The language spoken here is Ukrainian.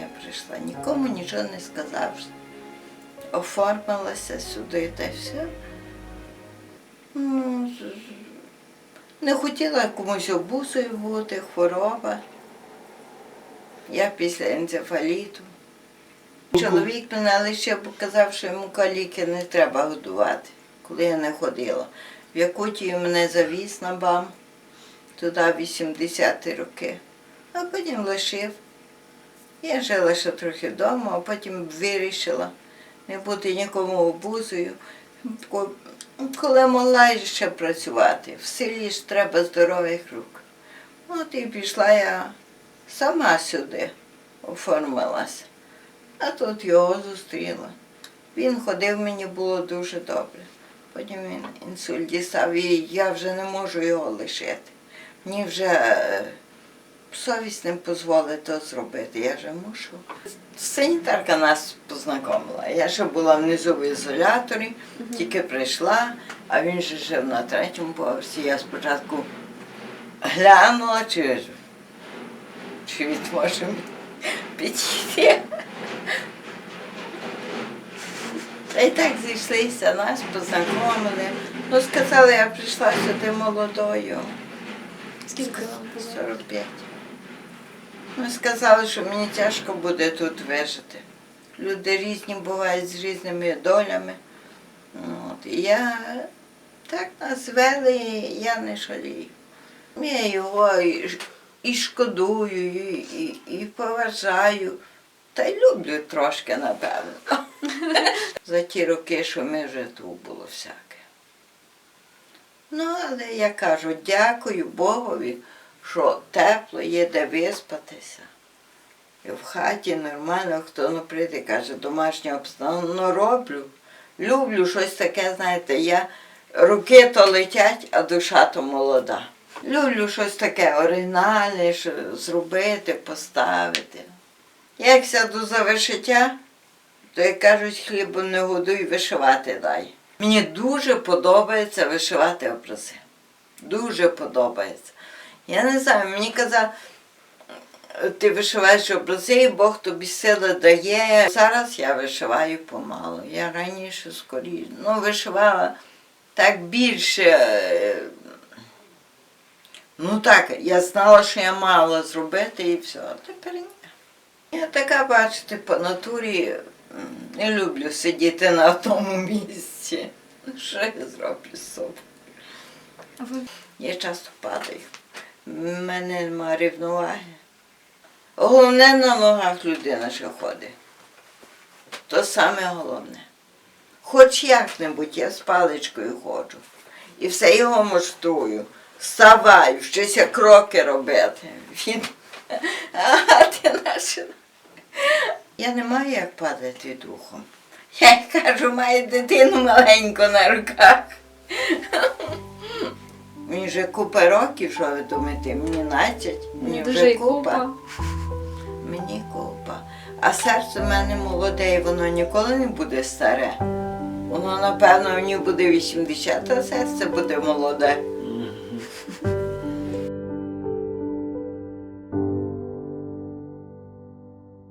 я прийшла, нікому нічого не сказавши. Оформилася сюди та все. Ну, не хотіла комусь обусою бути, хвороба. Я після енцефаліту. Чоловік мене лише казав, що йому каліки не треба годувати, коли я не ходила. В Якутії мене завіз на БАМ, туди 80-ті роки, а потім лишив. Я жила ще трохи вдома, а потім вирішила не бути нікому обузою. Коли могла ще працювати, в селі ж треба здорових рук. От і пішла я сама сюди, оформилася. А тут його зустріла. Він ходив, мені було дуже добре. Потім він інсульт дістав, і я вже не можу його лишити. Мені вже е, совість не дозволить то зробити, я вже мушу. Санітарка нас познайомила. Я ще була внизу в ізоляторі, тільки прийшла, а він же жив на третьому поверсі. Я спочатку глянула, чи, чи він може підійти. Та й так зійшлися, нас познайомили. Ну, сказали, я прийшла сюди молодою. Скільки вам було? 45. Ну, сказали, що мені тяжко буде тут вижити. Люди різні бувають з різними долями. От. І я так нас я не жалію. Я його і, і шкодую, і, і, і поважаю. Та й люблю трошки, напевно. За ті роки, що ми вже тут було всяке. Ну, але я кажу, дякую Богові, що тепло є де виспатися. І в хаті нормально, хто не прийде, каже, домашня обстановка. Ну, роблю. Люблю щось таке, знаєте, я руки то летять, а душа то молода. Люблю щось таке оригінальне, що зробити, поставити. Як сяду за вишиття, то як кажуть, хлібом не годуй, вишивати дай. Мені дуже подобається вишивати образи. Дуже подобається. Я не знаю, мені казав, ти вишиваєш образи, і Бог тобі сили дає. Зараз я вишиваю помалу. Я раніше скоріше. Ну, вишивала так більше. Ну так, я знала, що я мала зробити і все. А тепер ні. Я така, бачите, по натурі не люблю сидіти на одному місці. Ну, що я зроблю з собою? Я часто падаю. В мене немає рівноваги. Головне на ногах людина що ходить. То саме головне. Хоч як-небудь я з паличкою ходжу. І все його муштрую. Вставаю, щось кроки робити. Він. А ти наша. Я не маю як падати духом. Я кажу, має дитину маленьку на руках. Мені вже купа років, що ви думаєте, мені 12, мені дуже вже купа. купа. Мені купа. А серце в мене молоде, і воно ніколи не буде старе. Воно, напевно, мені буде 80, а серце буде молоде.